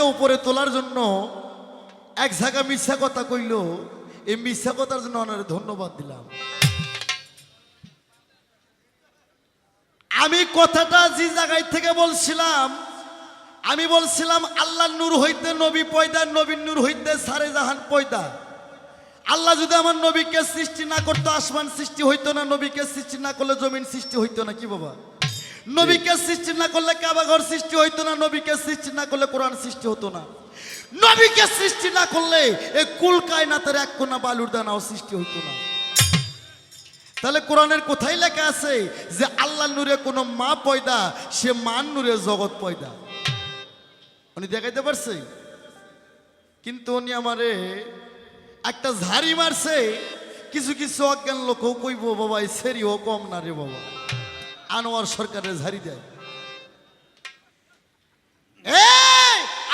হইতে উপরে তোলার জন্য এক জায়গা মিথ্যা কথা কইল। এই মিথ্যা কথার জন্য ওনারে ধন্যবাদ দিলাম। আমি কথাটা যে জায়গায় থেকে বলছিলাম, আমি বলছিলাম, আল্লাহ নূর হইতে নবী পয়দা নবীন নূর হইতে সারে জাহান পয়দা। আল্লাহ যদি আমার নবীকে সৃষ্টি না করতো, আসমান সৃষ্টি হইতো না, নবীকে সৃষ্টি না করলে জমিন সৃষ্টি হইতো না, কি বাবা? নবীকে সৃষ্টি না করলে কাবাঘর সৃষ্টি হইতো না, নবীকে সৃষ্টি না করলে কোরআন সৃষ্টি হতো না। নবীকে সৃষ্টি না করলে এই কুল কায়নাতের এক কোনা বালুর দানাও সৃষ্টি হইতো না। তাহলে কোরআনের কোথায় লেখা আছে যে আল্লাহ নূরে কোনো মা পয়দা, সে মান নূরে জগৎ পয়দা? উনি দেখাইতে পারছে? কিন্তু উনি আমারে একটা ঝাড়ি মারছে, কিছু কিছু অজ্ঞান লোকও কইব, বাবা, এই সেরিও কম না রে বাবা। আনোয়ার সরকারের ঝাড়ি দেয়।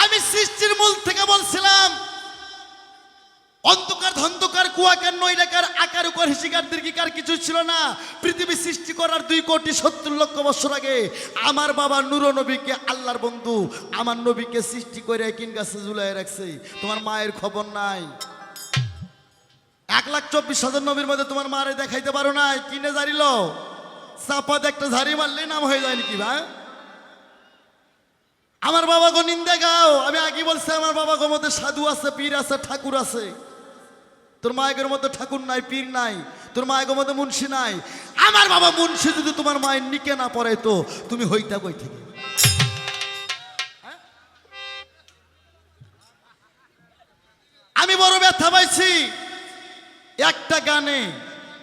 আমি সৃষ্টির মূল থেকে বলছিলাম, অন্ধকার ধন্ধকার, কুয়াকার, নৈরাকার, আকার উকার হিসিকার, দীর্ঘিকার কিছু ছিল না। পৃথিবী সৃষ্টি করার দুই কোটি সত্তর লক্ষ বছর আগে আমার বাবা নুর নবীকে আল্লাহর বন্ধু, আমার নবীকে সৃষ্টি করে কিন গাছে ঝুলাই রাখছে। তোমার মায়ের খবর নাই। এক লাখ চব্বিশ হাজার নবীর মধ্যে তোমার মারে দেখাইতে পারো না কিনে জারিল। চাপাত একটা ঝাড়ি মারলে নাম হয়ে যায় নাকি ভাই? আমার বাবা গো নিন্দে গাও। আমি আগে বলছি, আমার বাবা গো মধ্যে সাধু আছে, পীর আছে, ঠাকুর আছে। তোর মায়ের মধ্যে ঠাকুর নাই, পীর নাই। তোর মায়ের মধ্যে মুন্সি নাই। আমার বাবা মুন্সি যদি তোমার মায়ের নিকে না পড়ে তো তুমি হইতা কই থেকে? আমি বড় ব্যথা পাইছি। একটা গানে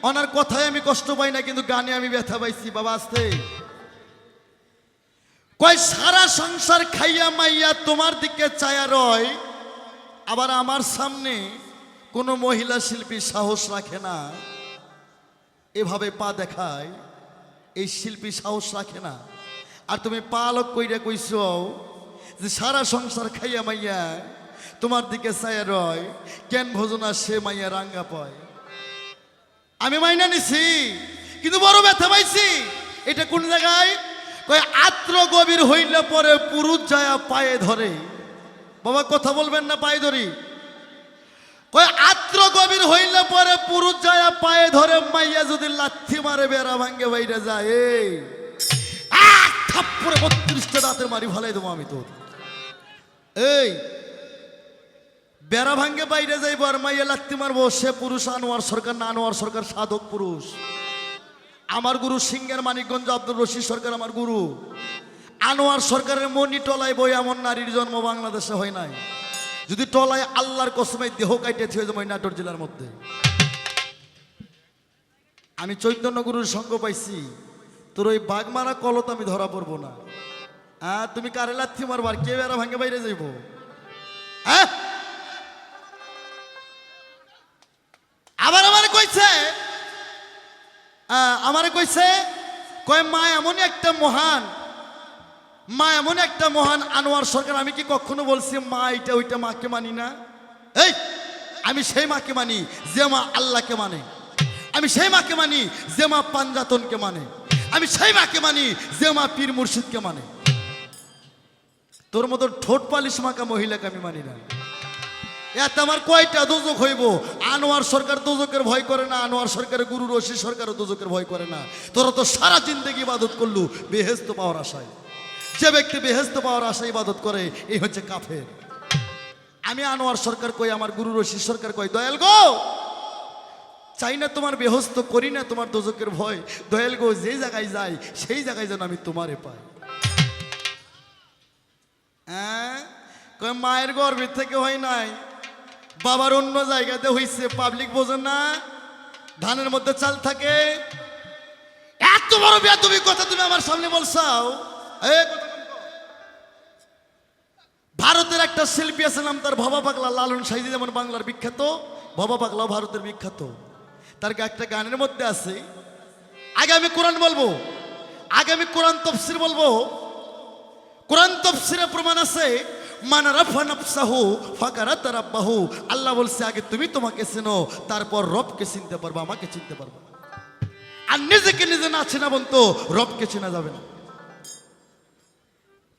ওনার কথায় আমি কষ্ট পাই না, কিন্তু গানে আমি ব্যথা পাইছি, বাবা, আসতে। কয়, সারা সংসার খাইয়া মাইয়া তোমার দিকে চায়া রয়, আবার আমার সামনে কোনো মহিলা শিল্পী সাহস রাখে না। এভাবে পা দেখায়, এই শিল্পী সাহস রাখে না। আর তুমি পা লোক কইরা কইছ, যে সারা সংসার খাইয়া মাইয়া তোমার দিকে চায়া রয়, কেন ভোজনা সে মাইয়া রাঙ্গা পায়? আমি মাইনা নিছি, কিন্তু বড় ব্যথা পাইছি। এটা কোন জায়গায়? কয়, আত্র গভীর হইলে পরে পুরুষ যায়া পায়ে ধরে। বাবা, কথা বলবেন না পায়ে ধরি? কয়, আত্র গভীর হইলে পরে পুরুষ যায়া পায়ে ধরে, মাইয়া যদি লাথি মারে, বেড়া ভাঙ্গে বাইরে যায়। এই, এক থাপ্পড়ে বত্রিশটা দাঁতের মারি ভালাই দেবো আমি তোর। এই বেড়া ভাঙ্গে বাইরে যাইব আর মাইয়া লাত্তি মারবো, সে পুরুষ আনোয়ার সরকার না, আনোয়ার সরকার সাধক পুরুষ। আমার গুরু সিংহের মানিকগঞ্জ আব্দুল রশিদ সরকার আমার গুরু। আনোয়ার সরকারের মনি টলায় বই এমন নারীর জন্ম বাংলাদেশে হয় নাই। যদি টলায় আল্লাহর কসমে দেহ কাইটে থিয়ে যাব নাটোর জেলার মধ্যে। আমি চৈতন্য গুরুর সঙ্গ পাইছি। তোর ওই বাঘ মারা কলত আমি ধরা পড়ব না। হ্যাঁ তুমি কারে লাথি মারবার কে বেড়া ভাঙ্গে বাইরে যাইব? হ্যাঁ? আমারে কইছে, কয়, মা এমন একটা মহান, মা এমন একটা মহান আনোয়ার সরকার, আমি কি কখনো বলছি, মা এটা ওইটা মাকে মানি না? এই, আমি সেই মাকে মানি যে মা আল্লাহকে মানে। আমি সেই মাকে মানি যে মা পাঞ্জাতনকে মানে। আমি সেই মাকে মানি যে মা পীর মুর্শিদকে মানে। তোর মতো ঠোঁট পালিশ মাকা মহিলাকে আমি মানি না। এত আমার কয়টা দোজক হইব? আনোয়ার সরকার দুজকের ভয় করে না, আনোয়ার সরকারের গুরু রশি সরকারও দুজকের ভয় করে না। তোরা তো সারা জিন্দগি ইবাদত করলু বেহেস্ত পাওয়ার আশায়। যে ব্যক্তি বেহেস্ত পাওয়ার আশায় ইবাদত করে, এই হচ্ছে কাফের। আমি আনোয়ার সরকার কই, আমার গুরু রশি সরকার কই? দয়াল গো! চাই না তোমার বেহস্ত করি না তোমার দোজকের ভয়। দয়াল গো, যে জায়গায় যাই, সেই জায়গায় যেন আমি তোমারে পাই। হ্যাঁ? মায়ের গর্ভের থেকে হয় নাই? বাবার অন্য জায়গাতে হইছে পাবলিক বোঝেন না? ধানের মধ্যে চাল থাকে। এত বড় বিয়া তুমি কথা তুমি আমার সামনে বলছাও। ভারতের একটা শিল্পী আছে, নাম তার ভবা পাগলা লালন সাইজি, যেমন বাংলার বিখ্যাত। ভবা পাগলাও ভারতের বিখ্যাত। তার একটা গানের মধ্যে আছে। আগে আমি কোরআন বলব। আগে আমি কোরআন তফসির বলব। কোরআন তফসিরে প্রমাণ আছে মান রাফা নাফসাহু ফাকারা তারাব্বাহু আল্লাহ বলছে, আগে তুমি তোমাকে চেনো, তারপর রবকে চিনতে পারবে, আমাকে চিনতে পারবে আর নিজেকে নিজে না চেনা বলতো রবকে চেনা যাবে না।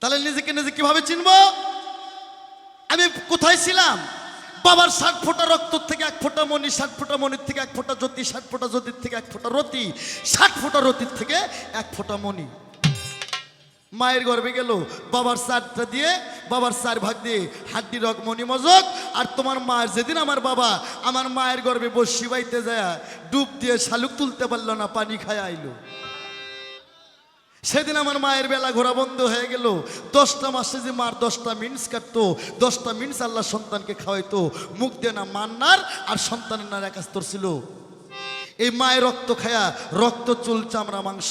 তাহলে নিজেকে নিজে কীভাবে চিনবো? আমি কোথায় ছিলাম? বাবার ষাট ফোঁটা রক্ত থেকে এক ফোঁটা মণি, ষাট ফোঁটা মণির থেকে এক ফোঁটা জ্যোতি, ষাট ফোঁটা জ্যোতির থেকে এক ফোঁটা রতি, ষাট ফোঁটা রতির থেকে এক ফোঁটা মণি। মায়ের গর্ভে গেল, বাবার চারটা দিয়ে বাবার চার ভাগ দিয়ে হাড্ডি রক মণি মজক, আর তোমার মায়ের যেদিন আমার বাবা আমার মায়ের গর্ভে বসি বাইতে যায়, ডুব দিয়ে শালুক তুলতে পারল না, পানি খায় আইলো। সেদিন আমার মায়ের বেলা ঘোরা বন্ধ হয়ে গেল। দশটা মাসে যে মার দশটা মিনস কাটতো, দশটা মিনস আল্লাহ সন্তানকে খাওয়াইতো, মুখ দিয়ে না মান্নার আর সন্তানের না একাস্তর ছিল। এই মায়ের রক্ত খায়া, রক্ত চুল, চামড়া, মাংস,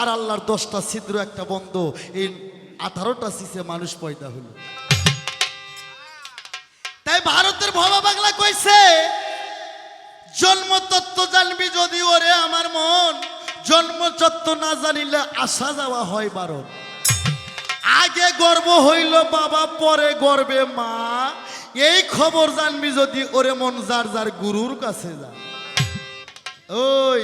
আর আল্লাহর দশটা ছিদ্র একটা বন্ধ। এই আঠারোটা সিসে মানুষ পয়দা হলো। তাই ভারতের ভবা বাংলা কইছে জন্ম তত্ত্ব জানবি যদি ওরে আমার মন, জন্মতত্ত্ব না জানিলে আসা যাওয়া হয় বারণ। আগে গর্ব হইল, বাবা পরে গর্বে মা। এই খবর জানবি যদি ওরে মন যার যার গুরুর কাছে যা। ওই,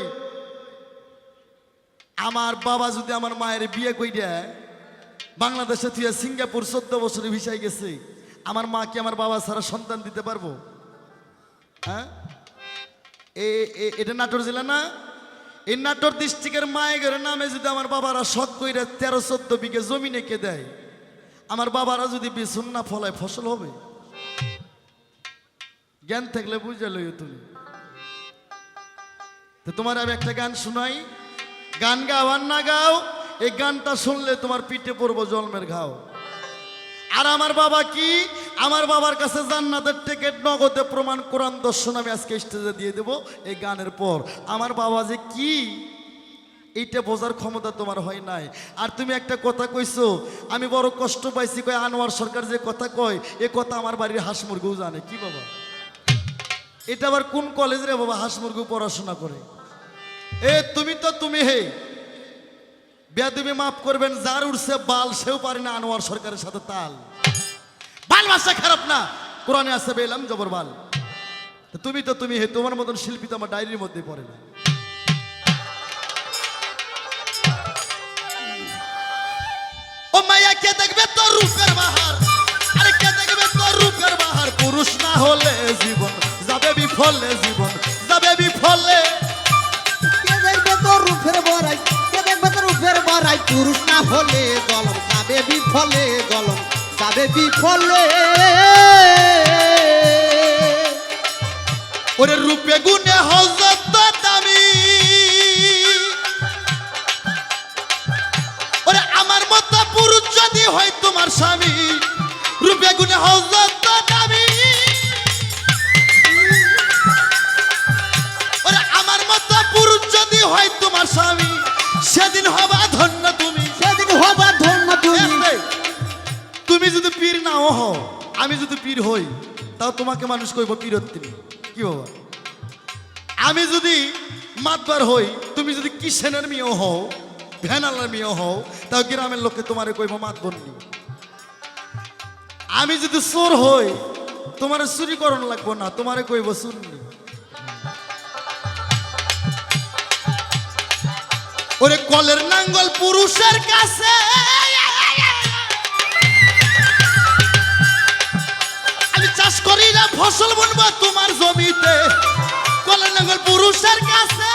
আমার বাবা যদি আমার মায়ের বিয়ে কইরা বাংলাদেশে তুই সিঙ্গাপুর চোদ্দ বছরে ভিসাই গেছে। আমার মা কি আমার বাবা ছাড়া সন্তান দিতে পারব? হ্যাঁ? এটা নাটোর জেলা না? এই নাটোর ডিস্ট্রিক্টের মায়ের নামে যদি আমার বাবারা শখ কইরা তেরো চোদ্দ বিঘে জমি নেকে দেয়, আমার বাবারা যদি বিছুন না ফলায় ফসল হবে? জ্ঞান থাকলে বুঝে লইও তুমি। তো তোমার আমি একটা গান শুনাই। গান গাও আর না গাও এই গানটা শুনলে তোমার পিঠে পড়ব জন্মের ঘাও। আর আমার বাবা কি? আমার বাবার কাছে জান্নাতের টিকিট নগদে প্রমাণ কোরআন দর্শন আমি আজকে স্টেজে দিয়ে দেব এই গানের পর। আমার বাবা যে কি? এইটা বোঝার ক্ষমতা তোমার হয় নাই। আর তুমি একটা কথা কইছো, আমি বড় কষ্ট পাইছি কয় আনোয়ার সরকার যে কথা কয়, এ কথা আমার বাড়ির হাঁস মুরগিও জানে। কি বাবা? এটা আবার কোন কলেজ বাবা হাঁস মুরগি পড়াশোনা করে? এ তুমি তো তুমি হে। বেদবি মাফ করবেন, যার উঠছে বাল, সেও পারে না আনোয়ার সরকারের সাথে তাল। বাল ভাষা খারাপ না। কোরআনে আসতে পেলাম জবর বাল। তুমি তো, তুমি তোমার মতন শিল্পী তো আমার ডায়েরির মধ্যে পড়ে না। ও মাইয়া, কে দেখবে তোর রূপের বাহার? আরে কে দেখবে তোর রূপের বাহার? পুরুষ না হলে জীবন যাবে বিফলে জীবন। বিফলে গলম যাবে বিফলে। ওরে রূপে গুণে হজত দামি। ওরে আমার মতো পুরুষ যদি হয় তোমার স্বামী, রূপে গুণে হজত দামি। ওরে আমার মতো পুরুষ যদি হয় তোমার স্বামী, সেদিন হবা ধন্য তুমি। সেদিন হবা পীর নাও হও আমি যদি পীর হই, তাও তোমাকে মানুষ কইব পীরত্তিনি কি বাবা? আমি যদি মাতবার হই, তুমি যদি কিষেনের মেয়েও হও, ভ্যানালার মেয়েও হও, তাও গ্রামের লোকে তোমারে কইব মাতবন্নি আমি যদি চোর হই, তোমার চুরি করণ লাগবো না, তোমারে কইব চুন্নি ওরে কলের নাঙ্গল পুরুষের কাছে আমি চাষ করি না ফসল বুনবো তোমার জমিতে। কলের নাঙ্গল পুরুষের কাছে।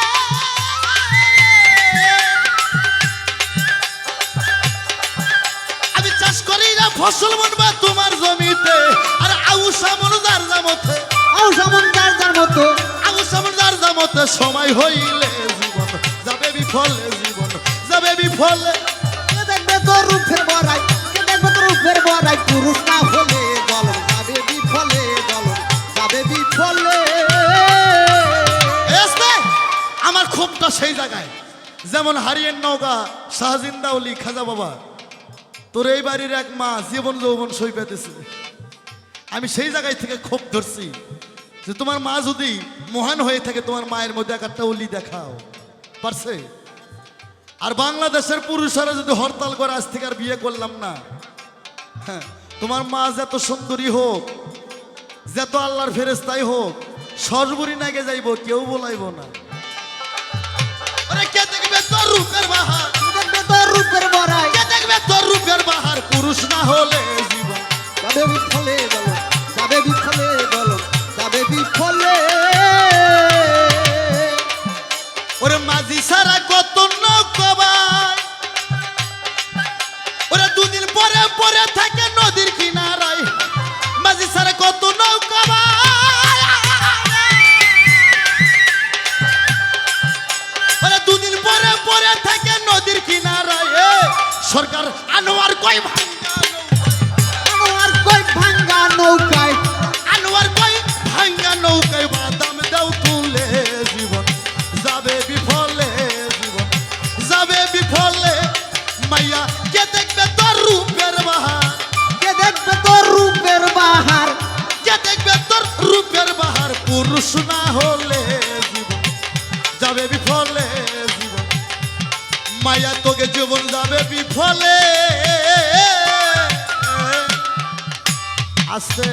আমি চাষ করি না ফসল বুনবো তোমার জমিতে। আর আউসা মনুদার জামতে। আও যেমন যার যার মতো আউসা মনুদার জামতে সময় হইলে জীবন যাবে বিফলে জীবন যাবে বিফলে। দেখবে তোর রূপের বড়াই দেখবে তোর রূপের বড়াই পুরুষ না হলে ক্ষোভটা সেই জায়গায়। যেমন হারিয়ের নৌকা শাহজিন্দাউলি খাজা বাবা। তোর এই বাড়ির এক মা জীবন যৌবন সই পেতেছে। আমি সেই জায়গায় থেকে ক্ষোভ ধরছি যে তোমার মা যদি মহান হয়ে থাকে, তোমার মায়ের মধ্যে এক একটা উলি দেখাও। পারছে? আর বাংলাদেশের পুরুষরা যদি হরতাল করে আজ থেকে আর বিয়ে করলাম না হ্যাঁ তোমার মা যত সুন্দরী হোক, যত আল্লাহর ফেরেস্তাই হোক সর্বরি নাগে যাইব, কেউ বলাইব না। কে দেখবে তোর রূপের বাহার? দেখবে তোর রূপের বড়াই? কে দেখবে তোর রূপের বাহার? পুরুষ না হলে জীবন যাবে ফলে গলম সরকার আনোয়ার কয় ভাঙ্গা আর কই ভাঙ্গা নৌকায়? আনোয়ার কই ভাঙ্গা নৌকায় বাদাম দাও তুলে জীবন। যাবে বিফলে জীবন। যাবে বিফলে মাইয়া কে দেখবে তোর রূপের বাহার? কে দেখবে তোর রূপের বাহার? কে দেখবে তোর রূপের বাহার? পুরুষ না হলে মায়া তোকে জীবন যাবে বিফলে। আসতে।